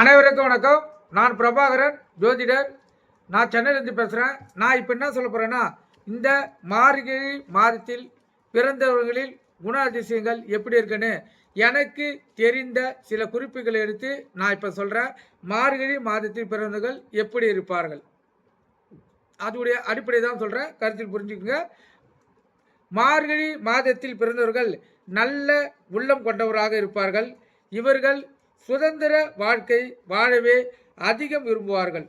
அனைவருக்கும் வணக்கம். நான் பிரபாகரன் ஜோதிடர். நான் சென்னையிலேருந்து பேசுகிறேன் நான் இப்போ என்ன சொல்ல போகிறேன்னா இந்த மார்கழி மாதத்தில் பிறந்தவர்களில் குண அதிசயங்கள் எப்படி இருக்குன்னு எனக்கு தெரிந்த சில குறிப்புகளை எடுத்து நான் இப்போ சொல்கிறேன் மார்கழி மாதத்தில் பிறந்தவர்கள் எப்படி இருப்பார்கள்? அதோடைய அடிப்படை தான் சொல்கிறேன் கருத்தில் புரிஞ்சுக்கோங்க. மார்கழி மாதத்தில் பிறந்தவர்கள் நல்ல உள்ளம் கொண்டவராக இருப்பார்கள். இவர்கள் சுதந்திர வாழ்க்கை வாழவே அதிகம் விரும்புவார்கள்.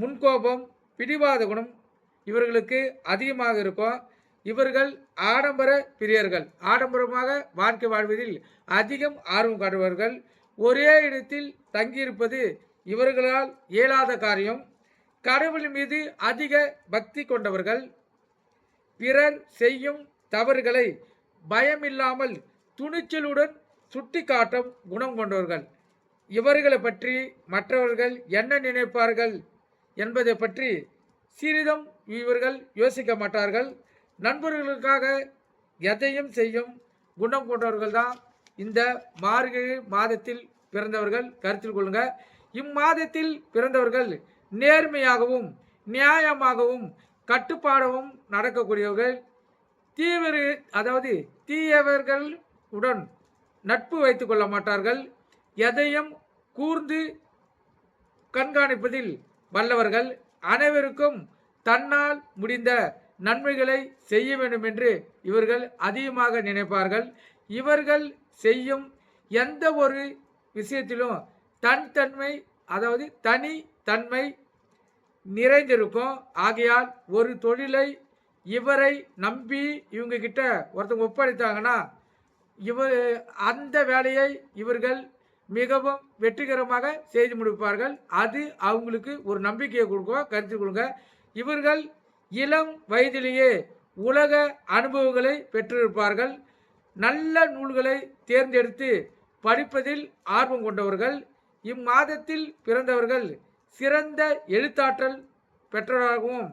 முன்கோபம் பிடிவாத குணம் இவர்களுக்கு அதிகமாக இருக்கும். இவர்கள் ஆடம்பர பிரியர்கள். ஆடம்பரமாக வாழ்க்கை வாழ்வதில் அதிகம் ஆர்வம் காட்டுவார்கள் ஒரே இடத்தில் தங்கியிருப்பது இவர்களால் இயலாத காரியம். கடவுளின் மீது அதிக பக்தி கொண்டவர்கள். பிறர் செய்யும் தவறுகளை பயமில்லாமல் துணிச்சலுடன் சுட்டிக்காட்டும் குணம் கொண்டவர்கள். இவர்களை பற்றி மற்றவர்கள் என்ன நினைப்பார்கள் என்பதை பற்றி சிறிதும் இவர்கள் யோசிக்க மாட்டார்கள். நண்பர்களுக்காக எதையும் செய்யும் குணம் கொண்டவர்கள் தான் இந்த மார்கழி மாதத்தில் பிறந்தவர்கள். கருத்தில் கொள்ளுங்க. இம்மாதத்தில் பிறந்தவர்கள் நேர்மையாகவும் நியாயமாகவும் கட்டுப்பாடவும் நடக்கக்கூடியவர்கள். தீவிர அதாவது தீயவர்கள் உடன் நட்பு வைத்து கொள்ள மாட்டார்கள். எதையும் கூர்ந்து கண்காணிப்பதில் வல்லவர்கள் அனைவருக்கும் தன்னால் முடிந்த நன்மைகளை செய்ய வேண்டும் என்று இவர்கள் அதிகமாக நினைப்பார்கள். இவர்கள் செய்யும் எந்த ஒரு விஷயத்திலும் தன் தன்மை அதாவது தனி தன்மை நிறைந்திருக்கும். ஆகையால் ஒரு தொழிலை இவரை நம்பி இவங்க கிட்ட ஒருத்தவங்க ஒப்படைத்தாங்கன்னா இவர் அந்த வேலையை இவர்கள் மிகவும் வெற்றிகரமாக செய்து முடிப்பார்கள். அது அவங்களுக்கு ஒரு நம்பிக்கையை கொடுக்கும் கருத்து கொடுங்க இவர்கள் இளம் வயதிலேயே உலக அனுபவங்களை பெற்றிருப்பார்கள். நல்ல நூல்களை தேர்ந்தெடுத்து படிப்பதில் ஆர்வம் கொண்டவர்கள். இம்மாதத்தில் பிறந்தவர்கள் சிறந்த எழுத்தாற்றல் பெற்றவராகவும்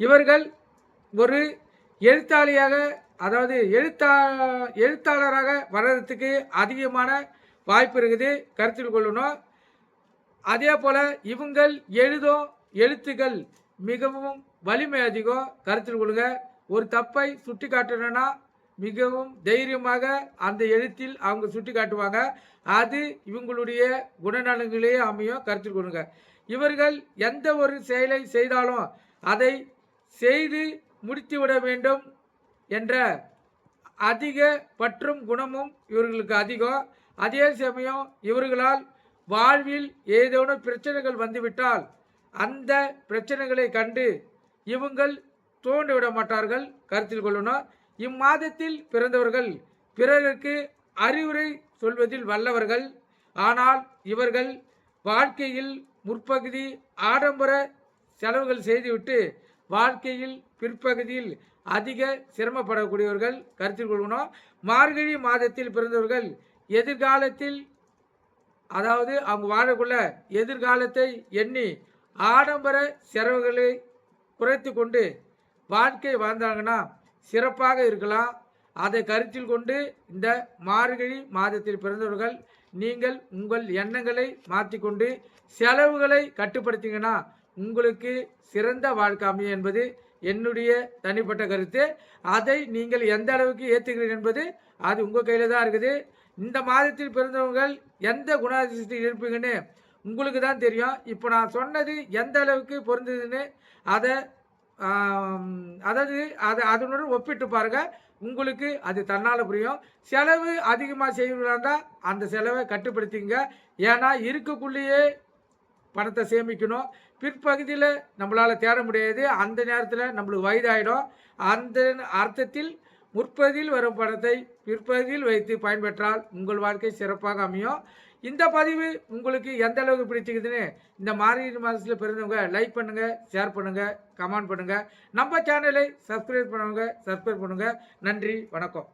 இவர்கள் ஒரு எழுத்தாளியாக அதாவது எழுத்தா எழுத்தாளராக வர்றதுக்கு அதிகமான வாய்ப்பு இருக்குது. கருத்தில் கொள்ளணும். அதே போல் இவங்கள் எழுதும் எழுத்துக்கள் மிகவும் வலிமை அதிகம். கருத்தில் கொள்ளுங்க ஒரு தப்பை சுட்டி காட்டணும்னா மிகவும் தைரியமாக அந்த எழுத்தில் அவங்க சுட்டி காட்டுவாங்க அது இவங்களுடைய குணநலங்களே அமையும். கருத்தில் கொள்ளுங்க இவர்கள் எந்த ஒரு செயலை செய்தாலும் அதை செய்து முடித்துவிட வேண்டும். என்ற அதிக பற்றும் குணமும் இவர்களுக்கு அதிகம் அதே சமயம் இவர்களால் வாழ்வில் ஏதேனும் பிரச்சனைகள் வந்துவிட்டால் அந்த பிரச்சனைகளை கண்டு இவங்கள் தோண்டிவிட மாட்டார்கள். கருத்தில் கொள்ளணும் இம்மாதத்தில் பிறந்தவர்கள் பிறருக்கு அறிவுரை சொல்வதில் வல்லவர்கள். ஆனால் இவர்கள் வாழ்க்கையில் முற்பகுதி ஆடம்பர செலவுகள் செய்துவிட்டு வாழ்க்கையில் பிற்பகுதியில் அதிக சிரமப்படக்கூடியவர்கள் கருத்தில் கொள்ளணும் மார்கழி மாதத்தில் பிறந்தவர்கள் எதிர்காலத்தில் அதாவது அவங்க வாழக்குள்ள எதிர்காலத்தை எண்ணி ஆடம்பர செலவுகளை குறைத்து கொண்டு வாழ்க்கை வாழ்ந்தாங்கன்னா சிறப்பாக இருக்கலாம். அதை கருத்தில் கொண்டு இந்த மார்கழி மாதத்தில் பிறந்தவர்கள் நீங்கள் உங்கள் எண்ணங்களை மாற்றிக்கொண்டு செலவுகளை கட்டுப்படுத்திங்கன்னா உங்களுக்கு சிறந்த வாழ்க்கை அமையும் என்பது என்னுடைய தனிப்பட்ட கருத்து. அதை நீங்கள் எந்த அளவுக்கு ஏற்றுகிறீர்கள் என்பது அது உங்கள் கையில் தான் இருக்குது. இந்த மாதத்தில் பிறந்தவங்கள் எந்த குணாதிசயத்தில் இருப்பீங்கன்னு உங்களுக்கு தான் தெரியும். இப்போ நான் சொன்னது எந்த அளவுக்கு பொருந்ததுன்னு அதை அதாவது அதை அதனுடன் ஒப்பிட்டு பாருங்கள் உங்களுக்கு அது தன்னால் புரியும். செலவு அதிகமாக செய்வீங்களா அந்த செலவை கட்டுப்படுத்திங்க ஏன்னா இருக்கக்குள்ளேயே பணத்தை சேமிக்கணும். பிற்பகுதியில் நம்மளால் தேட முடியாது. அந்த நேரத்தில் நம்மளுக்கு வயதாயிடும். அந்த அர்த்தத்தில் முற்பகுதியில் வரும் பணத்தை பிற்பகுதியில் வைத்து பயன்பெற்றால் உங்கள் வாழ்க்கை சிறப்பாக அமையும். இந்த பதிவு உங்களுக்கு எந்த அளவுக்கு பிடிச்சிக்குதுன்னு இந்த மார்கழி மாதத்தில் பிறந்தவங்க லைக் பண்ணுங்கள் ஷேர் பண்ணுங்கள் கமெண்ட் பண்ணுங்கள் நம்ம சேனலை சப்ஸ்கிரைப் பண்ணுங்க சப்ஸ்கிரைப் பண்ணுங்கள் நன்றி வணக்கம்.